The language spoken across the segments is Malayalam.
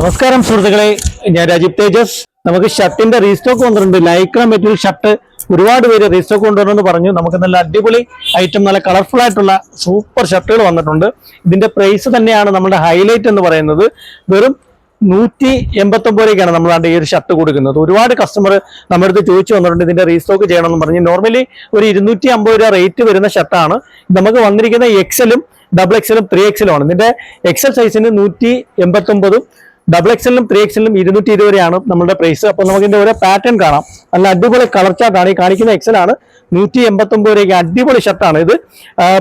നമസ്കാരം സുഹൃത്തുക്കളെ ഞാൻ രാജീവ് തേജസ്. നമുക്ക് ഷർട്ടിന്റെ റീസ്റ്റോക്ക് വന്നിട്ടുണ്ട്. Lycra material shirt. ഒരുപാട് പേര് റീസ്റ്റോക്ക് കൊണ്ടുവരണമെന്ന് പറഞ്ഞു. നമുക്ക് നല്ല അടിപൊളി ഐറ്റം നല്ല കളർഫുൾ ആയിട്ടുള്ള സൂപ്പർ ഷർട്ടുകൾ വന്നിട്ടുണ്ട്. ഇതിന്റെ പ്രൈസ് തന്നെയാണ് നമ്മുടെ ഹൈലൈറ്റ് എന്ന് പറയുന്നത്. വെറും നൂറ്റി എൺപത്തൊമ്പത് രൂപയ്ക്കാണ് നമ്മൾ ഈ ഒരു ഷർട്ട് കൊടുക്കുന്നത്. ഒരുപാട് കസ്റ്റമർ നമ്മുടെ അടുത്ത് ചോദിച്ചു വന്നിട്ടുണ്ട് ഇതിന്റെ റീസ്റ്റോക്ക് ചെയ്യണമെന്ന് പറഞ്ഞു. നോർമലി ഒരു ഇരുന്നൂറ്റി അമ്പത് രൂപ റേറ്റ് വരുന്ന ഷർട്ടാണ്. നമുക്ക് വന്നിരിക്കുന്ന എക്സലും ഡബിൾ എക്സലും ത്രീ എക്സലും ആണ്. ഇതിന്റെ എക്സൽ സൈസിന് നൂറ്റി എൺപത്തൊമ്പതും ഡബിൾ എക്സലിലും ത്രീ എക്സലിലും ഇരുന്നൂറ്റി ഇരുപത് വരെയാണ് നമ്മുടെ പ്രൈസ് അപ്പോൾ നമുക്ക് ഇതിന്റെ ഓരോ പാറ്റേൺ കാണാം. നല്ല അടിപൊളി കളർ ചാർട്ടാണ് ഈ കാണിക്കുന്ന എക്സലാണ് നൂറ്റി എൺപത്തൊമ്പത് രൂപയ്ക്ക് അടിപൊളി ഷർട്ടാണ് ഇത്.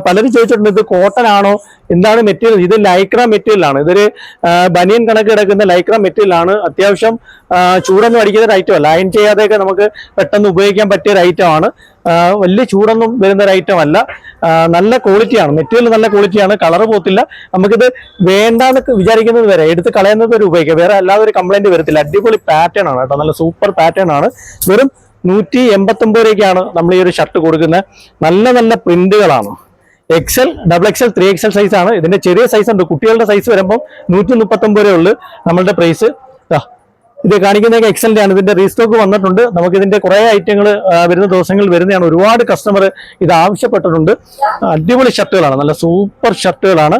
പലരും ചോദിച്ചിട്ടുണ്ട് ഇത് കോട്ടൺ ആണോ? എന്താണ് മെറ്റീരിയൽ ഇത് ലൈക്ര മെറ്റീരിയൽ ആണ്. ഇതൊരു ബനിയൻ കണക്ക് കിടക്കുന്ന ലൈക്ര മെറ്റീരിയൽ ആണ്. അത്യാവശ്യം ചൂടൊന്നും അടിക്കുന്ന ഒരു ഐറ്റം അല്ല. അയൺ ചെയ്യാതെയൊക്കെ നമുക്ക് പെട്ടെന്ന് ഉപയോഗിക്കാൻ പറ്റിയ ഒരു ഐറ്റം ആണ്. വലിയ ചൂടൊന്നും വരുന്ന ഒരു ഐറ്റം അല്ല നല്ല ക്വാളിറ്റിയാണ് മെറ്റീരിയൽ നല്ല ക്വാളിറ്റിയാണ് കളർ പോത്തില്ല. നമുക്കിത് വേണ്ടാന്ന് വിചാരിക്കുന്നത് വരെ എടുത്ത് കളയുന്നത് വരെ ഉപയോഗിക്കാം. വേറെ അല്ലാതെ ഒരു കംപ്ലൈന്റ് വരത്തില്ല. അടിപൊളി പാറ്റേൺ ആണ് കേട്ടോ. നല്ല സൂപ്പർ പാറ്റേൺ ആണ്. വെറും നൂറ്റി എൺപത്തൊമ്പത് രൂപയ്ക്കാണ് നമ്മൾ ഈ ഒരു ഷർട്ട് കൊടുക്കുന്നത്. നല്ല നല്ല പ്രിന്റുകളാണ് XL double XL three XL size ആണ്. ഇതിന്റെ ചെറിയ സൈസ് ഉണ്ട്. കുട്ടികളുടെ സൈസ് വരുമ്പോൾ നൂറ്റി മുപ്പത്തൊമ്പത് രൂപ ഉള്ളു നമ്മളുടെ പ്രൈസ് ഇത് കാണിക്കുന്നതൊക്കെ എക്സലന്റ് ആണ് ഇതിന്റെ റീസ്റ്റോക്ക് വന്നിട്ടുണ്ട്. നമുക്ക് ഇതിന്റെ കുറെ ഐറ്റങ്ങൾ വരുന്ന ദിവസങ്ങളിൽ വരുന്നതാണ്. ഒരുപാട് കസ്റ്റമർ ഇത് ആവശ്യപ്പെട്ടിട്ടുണ്ട്. അടിപൊളി ഷർട്ടുകളാണ് നല്ല സൂപ്പർ ഷർട്ടുകളാണ്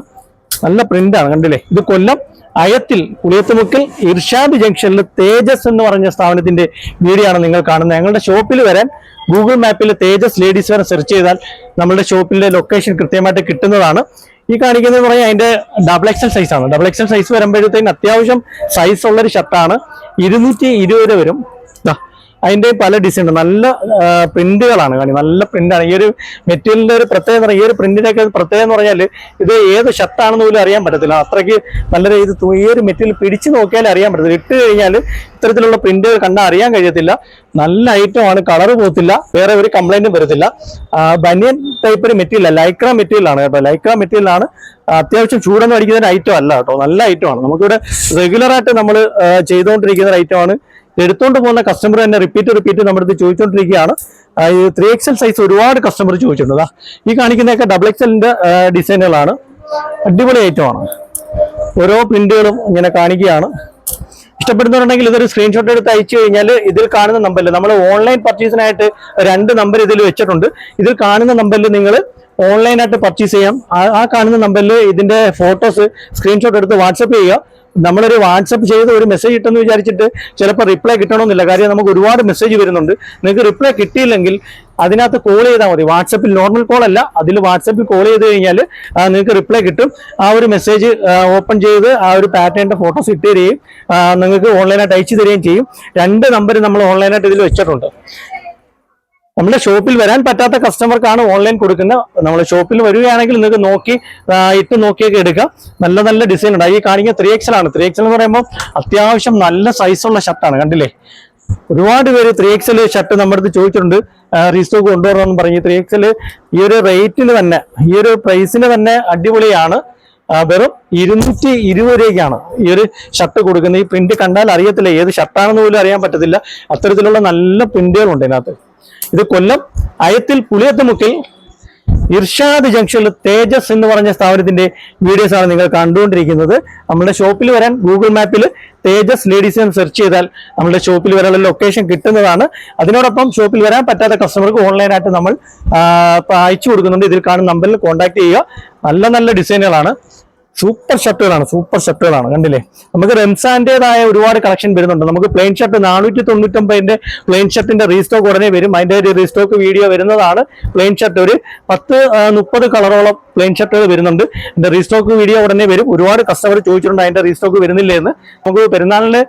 നല്ല പ്രിന്റ് ആണ് കണ്ടില്ലേ? ഇത് കൊല്ലം അയത്തിൽ പുളിയത്തുമുക്കിൽ ഇർഷാദ് ജംഗ്ഷനിൽ തേജസ് എന്ന് പറഞ്ഞ സ്ഥാപനത്തിന്റെ വീഡിയോ നിങ്ങൾ കാണുന്നത്. ഞങ്ങളുടെ ഷോപ്പിൽ വരാൻ ഗൂഗിൾ മാപ്പിൽ തേജസ് ലേഡീസ് വരെ സെർച്ച് ചെയ്താൽ നമ്മുടെ ഷോപ്പിന്റെ ലൊക്കേഷൻ കൃത്യമായിട്ട് കിട്ടുന്നതാണ്. ഈ കാണിക്കുന്നത് പറഞ്ഞാൽ അതിന്റെ ഡബിൾ എക്സൽ സൈസ് ആണ്. ഡബിൾ എക്സൽ സൈസ് വരുമ്പോഴത്തേക്കും അത്യാവശ്യം സൈസ് ഉള്ളൊരു ഷർട്ടാണ് ഇരുന്നൂറ്റി ഇരുപത് വരും. അതിന്റെ പല ഡിസൈൻ ഉണ്ട്. നല്ല പ്രിന്റുകളാണ് കാണി നല്ല പ്രിന്റാണ് ഈ ഒരു മെറ്റീരിയലിന്റെ ഒരു പ്രത്യേകത ഈ ഒരു പ്രിന്റിന്റെ ഒക്കെ പ്രത്യേകത എന്ന് പറഞ്ഞാൽ ഇത് ഏത് ഷർട്ടാണെന്ന് പോലും അറിയാൻ പറ്റത്തില്ല. അത്രയ്ക്ക് നല്ല രീതി ഈ ഒരു മെറ്റീരിയൽ പിടിച്ചു നോക്കിയാൽ അറിയാൻ പറ്റത്തില്ല. ഇട്ട് കഴിഞ്ഞാൽ ഇത്തരത്തിലുള്ള പ്രിന്റുകൾ കണ്ടാൽ അറിയാൻ കഴിയത്തില്ല. നല്ല ഐറ്റം ആണ്. കളർ പോകത്തില്ല. വേറെ ഒരു കംപ്ലൈന്റും വരത്തില്ല. ബനിയൻ ടൈപ്പ് ഒരു മെറ്റീരിയൽ ലൈക്ര മെറ്റീരിയലാണ് കേട്ടോ. ലൈക്ര മെറ്റീരിയലാണ് അത്യാവശ്യം ചൂടൊന്നും അടിക്കുന്ന ഒരു ഐറ്റം അല്ല കേട്ടോ. നല്ല ഐറ്റമാണ് നമുക്കിവിടെ റെഗുലറായിട്ട് നമ്മൾ ചെയ്തുകൊണ്ടിരിക്കുന്ന ഒരു ഐറ്റം ആണ്. എടുത്തുകൊണ്ട് പോകുന്ന കസ്റ്റമർ തന്നെ റിപ്പീറ്റ് റിപ്പീറ്റ് നമ്മുടെ അടുത്ത് ചോദിച്ചുകൊണ്ടിരിക്കുകയാണ് ത്രീ എക്സൽ സൈസ് ഒരുപാട് കസ്റ്റമർ ചോദിച്ചിട്ടുണ്ട്. ഈ കാണിക്കുന്നതൊക്കെ ഡബിൾ എക്സലിന്റെ ഡിസൈനുകളാണ് അടിപൊളി ഐറ്റം ആണ്. ഓരോ പ്രിന്റുകളും ഇങ്ങനെ കാണിക്കുകയാണ്. ഇഷ്ടപ്പെടുന്നവരുണ്ടെങ്കിൽ ഇതൊരു സ്ക്രീൻഷോട്ട് എടുത്ത് അയച്ചു കഴിഞ്ഞാൽ ഇതിൽ കാണുന്ന നമ്പറിൽ നമ്മൾ ഓൺലൈൻ പർച്ചേസിനായിട്ട് രണ്ട് നമ്പർ ഇതിൽ വെച്ചിട്ടുണ്ട്. ഇതിൽ കാണുന്ന നമ്പറിൽ നിങ്ങൾ ഓൺലൈനായിട്ട് പർച്ചേസ് ചെയ്യാം. ആ കാണുന്ന നമ്പറിൽ ഇതിന്റെ ഫോട്ടോസ് സ്ക്രീൻഷോട്ട് എടുത്ത് വാട്സപ്പ് ചെയ്യുക. നമ്മളൊരു വാട്സപ്പ് ചെയ്ത് ഒരു മെസ്സേജ് ഇട്ടെന്ന് വിചാരിച്ചിട്ട് ചിലപ്പോൾ റിപ്ലൈ കിട്ടണമെന്നില്ല. കാര്യം നമുക്ക് ഒരുപാട് മെസ്സേജ് വരുന്നുണ്ട്. നിങ്ങൾക്ക് റിപ്ലൈ കിട്ടിയില്ലെങ്കിൽ അതിനകത്ത് കോൾ ചെയ്താൽ മതി. വാട്സപ്പിൽ നോർമൽ കോൾ അല്ല. അതിൽ വാട്സപ്പിൽ കോൾ ചെയ്ത് കഴിഞ്ഞാൽ നിങ്ങൾക്ക് റിപ്ലൈ കിട്ടും. ആ ഒരു മെസ്സേജ് ഓപ്പൺ ചെയ്ത് ആ ഒരു പാറ്റേണിന്റെ ഫോട്ടോസ് ഇട്ട് തരികയും നിങ്ങൾക്ക് ഓൺലൈനായിട്ട് അയച്ചു തരികയും ചെയ്യും. രണ്ട് നമ്പർ നമ്മൾ ഓൺലൈനായിട്ട് ഇതിൽ വെച്ചിട്ടുണ്ട്. നമ്മുടെ ഷോപ്പിൽ വരാൻ പറ്റാത്ത കസ്റ്റമർക്കാണ് ഓൺലൈൻ കൊടുക്കുന്നത് നമ്മൾ ഷോപ്പിൽ വരികയാണെങ്കിൽ നിങ്ങൾക്ക് നോക്കി ഇട്ട് നോക്കിയൊക്കെ എടുക്കാം. നല്ല നല്ല ഡിസൈൻ ഉണ്ട്. ഈ കാണിക്കുന്ന ത്രീ എക്സൽ ആണ്. ത്രീ എക്സൽ എന്ന് പറയുമ്പോൾ അത്യാവശ്യം നല്ല സൈസുള്ള ഷർട്ടാണ് കണ്ടില്ലേ? ഒരുപാട് പേര് ത്രീ എക്സൽ ഷർട്ട് നമ്മുടെ അടുത്ത് ചോദിച്ചിട്ടുണ്ട്. റീസ്റ്റോക്ക് കൊണ്ടുവരണമെന്ന് പറഞ്ഞ് ത്രീ എക്സൽ ഈ ഒരു റേറ്റിന് തന്നെ ഈ ഒരു പ്രൈസിന് തന്നെ അടിപൊളിയാണ്. വെറും ഇരുന്നൂറ്റി ഇരുപത് രൂപയ്ക്കാണ് ഈ ഒരു ഷർട്ട് കൊടുക്കുന്നത്. ഈ പ്രിന്റ് കണ്ടാൽ അറിയത്തില്ല ഏത് ഷർട്ടാണെന്ന് പോലും അറിയാൻ പറ്റത്തില്ല. അത്തരത്തിലുള്ള നല്ല പ്രിന്റുകളുണ്ട് ഇതിനകത്ത്. ഇത് കൊല്ലം അയത്തിൽ പുളിയത്തുമുക്കിൽ ഇർഷാദ് ജംഗ്ഷനിൽ തേജസ് എന്ന് പറഞ്ഞ സ്ഥാപനത്തിന്റെ വീഡിയോസ് ആണ് നിങ്ങൾ കണ്ടുകൊണ്ടിരിക്കുന്നത്. നമ്മുടെ ഷോപ്പിൽ വരാൻ ഗൂഗിൾ മാപ്പിൽ തേജസ് ലേഡീസ് എന്ന് സെർച്ച് ചെയ്താൽ നമ്മുടെ ഷോപ്പിൽ വരാനുള്ള ലൊക്കേഷൻ കിട്ടുന്നതാണ്. അതിനോടൊപ്പം ഷോപ്പിൽ വരാൻ പറ്റാത്ത കസ്റ്റമർക്ക് ഓൺലൈനായിട്ട് നമ്മൾ അയച്ചു കൊടുക്കുന്നുണ്ട്. ഇതിൽ കാണുന്ന നമ്പറിൽ കോൺടാക്ട് ചെയ്യുക. നല്ല നല്ല ഡിസൈനുകളാണ് സൂപ്പർ ഷർട്ടുകളാണ് സൂപ്പർ ഷർട്ടുകളാണ്. കണ്ടില്ലേ? നമുക്ക് റംസാന്റേതായ ഒരുപാട് കളക്ഷൻ വരുന്നുണ്ട്. നമുക്ക് പ്ലെയിൻ ഷർട്ട് നാനൂറ്റി തൊണ്ണൂറ്റൊമ്പതിന്റെ പ്ലെയിൻ ഷർട്ടിന്റെ റീസ്റ്റോക്ക് ഉടനെ വരും. അതിന്റെ ഒരു റീസ്റ്റോക്ക് വീഡിയോ വരുന്നതാണ്. പ്ലെയിൻ ഷർട്ട് ഒരു പത്ത് മുപ്പത് കളറോളം പ്ലെയിൻ ഷർട്ടുകൾ വരുന്നുണ്ട്. അതിന്റെ റീസ്റ്റോക്ക് വീഡിയോ ഉടനെ വരും. ഒരുപാട് കസ്റ്റമർ ചോദിച്ചിട്ടുണ്ട് അതിന്റെ റീസ്റ്റോക്ക് വരുന്നില്ല എന്ന്. നമുക്ക് പെരുന്നാളിന്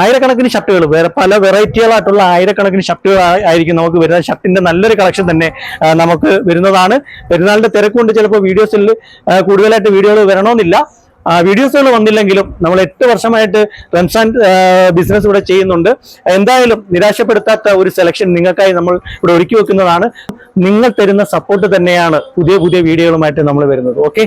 ആയിരക്കണക്കിന് ഷർട്ടുകൾ വേറെ പല വെറൈറ്റികളായിട്ടുള്ള ആയിരക്കണക്കിന് ഷർട്ടുകൾ ആയിരിക്കും നമുക്ക് വരുന്നത്. ഷർട്ടിന്റെ നല്ലൊരു കളക്ഷൻ തന്നെ നമുക്ക് വരുന്നതാണ്. പെരുന്നാളിന്റെ തിരക്കുകൊണ്ട് ചിലപ്പോൾ വീഡിയോസിൽ കൂടുതലായിട്ട് വീഡിയോകൾ വരണമെന്നില്ല. വീഡിയോസുകൾ വന്നില്ലെങ്കിലും നമ്മൾ എട്ട് വർഷമായിട്ട് റംസാൻ ബിസിനസ് ഇവിടെ ചെയ്യുന്നുണ്ട്. എന്തായാലും നിരാശപ്പെടുത്താത്ത ഒരു സെലക്ഷൻ നിങ്ങൾക്കായി നമ്മൾ ഇവിടെ ഒരുക്കി വെക്കുന്നതാണ്. നിങ്ങൾ തരുന്ന സപ്പോർട്ട് തന്നെയാണ് പുതിയ പുതിയ വീഡിയോകളുമായിട്ട് നമ്മൾ വരുന്നത്. ഓക്കെ